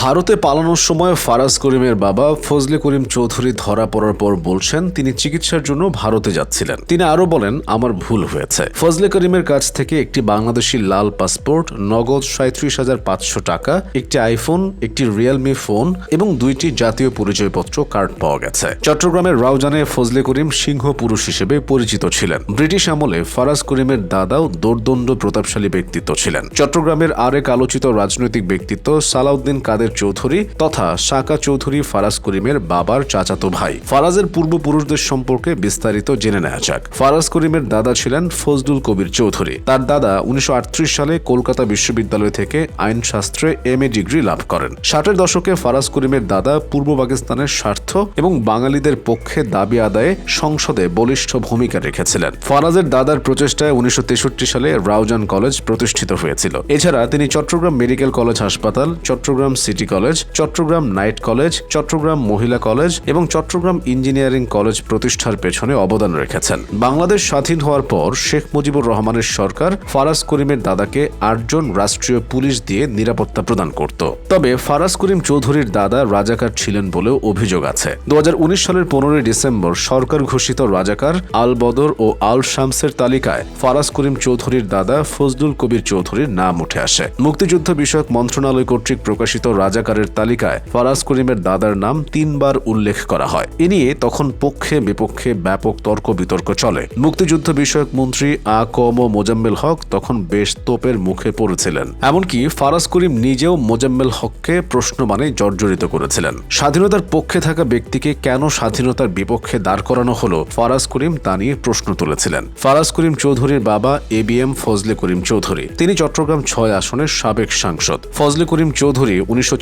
ভারতে পালানোর সময় ফারাজ করিমের বাবা ফজলে করিম চৌধুরী ধরা পড়ার পর বলছেন, তিনি চিকিৎসার জন্য ভারতে যাচ্ছিলেন। তিনি আরও বলেন, আমার ভুল হয়েছে। ফজলে করিমের কাছ থেকে একটি বাংলাদেশি লাল পাসপোর্ট, নগদ সাঁত্রিশ হাজার পাঁচশো টাকা, একটি আইফোন, একটি রিয়েলমি ফোন এবং দুইটি জাতীয় পরিচয়পত্র কার্ড পাওয়া গেছে। চট্টগ্রামের রাউজানে ফজলে করিম সিংহ পুরুষ হিসেবে পরিচিত ছিলেন। ব্রিটিশ আমলে ফারাজ করিমের দাদাও দোর্দণ্ড প্রতাপশালী ব্যক্তিত্ব ছিলেন। চট্টগ্রামের আরেক আলোচিত রাজনৈতিক ব্যক্তিত্ব সালাউদ্দিন কাদের চৌধুরী তথা সাকা চৌধুরী ফারাজ করিমের বাবার চাচাতো ভাই। ফারাজের পূর্বপুরুষদের সম্পর্কে বিস্তারিত জেনে নেওয়া যাক। ফারাজ করিমের দাদা ছিলেন ফজলুল কবির চৌধুরী। তার দাদা উনিশশো সালে কলকাতা বিশ্ববিদ্যালয় থেকে আইনশাস্ত্রে এম এ ডিগ্রি লাভ করেন। ষাটের দশকে ফারাজ করিমের দাদা পূর্ব পাকিস্তানের স্বার্থ এবং বাঙালিদের পক্ষে দাবি আদায়ে সংসদে বলিষ্ঠ ভূমিকা রেখেছিলেন। ফারাজের দাদার প্রচেষ্টায় উনিশশো তেষট্টি সালে রাউজান কলেজ প্রতিষ্ঠিত হয়েছিল। এছাড়া তিনি চট্টগ্রাম মেডিকেল কলেজ হাসপাতাল, Chattogram city college Chattogram night college Chattogram মহিলা কলেজ এবং চট্টগ্রাম ইঞ্জিনিয়ারিং কলেজ প্রতিষ্ঠার পেছনে অবদান রেখেছেন। বাংলাদেশ স্বাধীন হওয়ার পর শেখ মুজিবুর রহমানের সরকার ফারাজ করিমের দাদাকে আটজন রাষ্ট্রীয় পুলিশ দিয়ে নিরাপত্তা প্রদান করত। তবে ফারাজ করিম চৌধুরীর দাদা রাজাকার ছিলেন বলেও অভিযোগ আছে। দু হাজার উনিশ সালের পনেরোই ডিসেম্বর সরকার ঘোষিত রাজাকার আল বদর ও আল শামসের তালিকায় ফারাজ করিম চৌধুরীর দাদা ফজলুল কবির চৌধুরীর নাম উঠে আসে। মুক্তিযুদ্ধ বিষয়ক মন্ত্রণালয় কর্তৃক প্রকাশিত রাজাকারের তালিকায় ফারাজ করিমের দাদার নাম তিনবার উল্লেখ করা হয়। এ নিয়ে তখন পক্ষে, বিপক্ষে ব্যাপক তর্ক বিতর্ক চলে। মুক্তিযুদ্ধ বিষয়ক মন্ত্রী আ ক ম মোজাম্মেল হক তখন বেশ তোপের মুখে পড়েছিলেন। এমনকি ফারাজ করিম নিজেও মোজাম্মেল হককে প্রশ্ন মানে জর্জরিত করেছিলেন। স্বাধীনতার পক্ষে থাকা ব্যক্তিকে কেন স্বাধীনতার বিপক্ষে দাঁড় করানো হলো, ফারাজ করিম তা নিয়ে প্রশ্ন তুলেছিলেন। ফারাজ করিম চৌধুরীর বাবা A B M Fazle Karim Chowdhury. তিনি চট্টগ্রাম ছয় আসনের সাবেক সাংসদ। ফজলে করিম চৌধুরী উনিশশো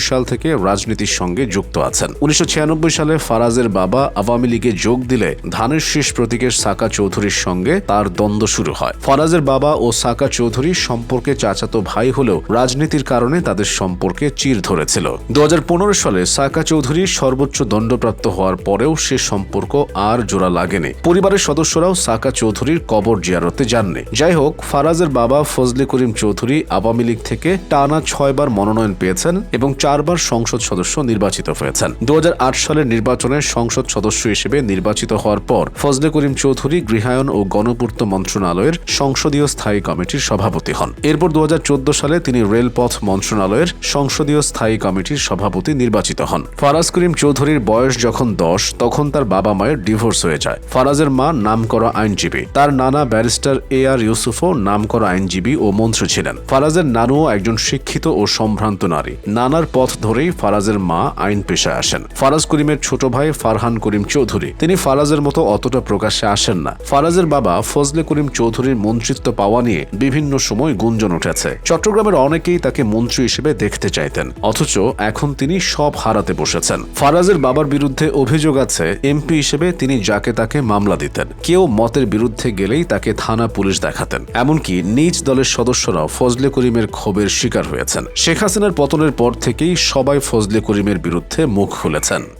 সাল থেকে রাজনীতির সঙ্গে যুক্ত আছেন। উনিশশো ছিয়ানব্বই সালে ফারাজের বাবা আওয়ামী লীগে যোগ দিলে ধানের শীষ প্রতীকের সাকা চৌধুরীর সঙ্গে তার দ্বন্দ্ব শুরু হয়। ফারাজের বাবা ও সাকা চৌধুরী সম্পর্কে চাচাতো ভাই হলেও রাজনীতির কারণে তাদের সম্পর্কে চির ধরেছিল। দু হাজার পনেরো সালে সাকা চৌধুরী সর্বোচ্চ দণ্ডপ্রাপ্ত হওয়ার পরেও সে সম্পর্ক আর জোড়া লাগেনি। পরিবারের সদস্যরাও সাকা চৌধুরীর কবর জিয়ারতে যাননি। যাই হোক, ফারাজের বাবা ফজলে করিম চৌধুরী আওয়ামী লীগ থেকে টানা ছয়বার মনোনয়ন পেয়েছেন এবং চারবার সংসদ সদস্য নির্বাচিত হয়েছেন। দু হাজার আট সালের নির্বাচনে সংসদ সদস্য হিসেবে নির্বাচিত হওয়ার পর ফজলে করিম চৌধুরী গৃহায়ন ও গণপূর্ত মন্ত্রণালয়ের সংসদীয় স্থায়ী কমিটির সভাপতি হন। এরপর দু হাজার চোদ্দ সালে তিনি রেলপথ মন্ত্রণালয়ের সংসদীয় স্থায়ী কমিটির সভাপতি নির্বাচিত হন। ফারাজ করিম চৌধুরীর বয়স যখন দশ, তখন তার বাবা মায়ের ডিভোর্স হয়ে যায়। ফারাজের মা নামকরা আইনজীবী। তার নানা ব্যারিস্টার এ আর ইউসুফও নামকরা আইনজীবী ও মন্ত্রী ছিলেন। ফারাজের নানুও একজন শিক্ষিত ও সম্ভ্রান্ত নারী। নানার পথ ধরেই ফারাজের মা আইন পেশায় আসেন। ফারাজ করিমের ছোট ভাই ফারহান করিম চৌধুরী। তিনি ফারাজের মতো অতটা প্রকাশ্যে আসেন না। ফারাজের বাবা ফজলে করিম চৌধুরীর মন্ত্রিত্ব পাওয়া নিয়ে বিভিন্ন সময় গুঞ্জন উঠেছে। চট্টগ্রামের অনেকেই তাকে মন্ত্রী হিসেবে দেখতে চাইতেন। অথচ এখন তিনি সব হারাতে বসেছেন। ফারাজের বাবার বিরুদ্ধে অভিযোগ আছে, এমপি হিসেবে তিনি যাকে তাকে মামলা দিতেন। কেউ মতের বিরুদ্ধে গেলেই তাকে থানা পুলিশ দেখাতেন। এমনকি নিজ দলের সদস্যরাও ফজলে করিমের ক্ষোভের শিকার হয়েছেন। শেখ হাসিনার পতনের পর থেকেই সবাই ফজলে করিমের বিরুদ্ধে মুখ খুলেছেন।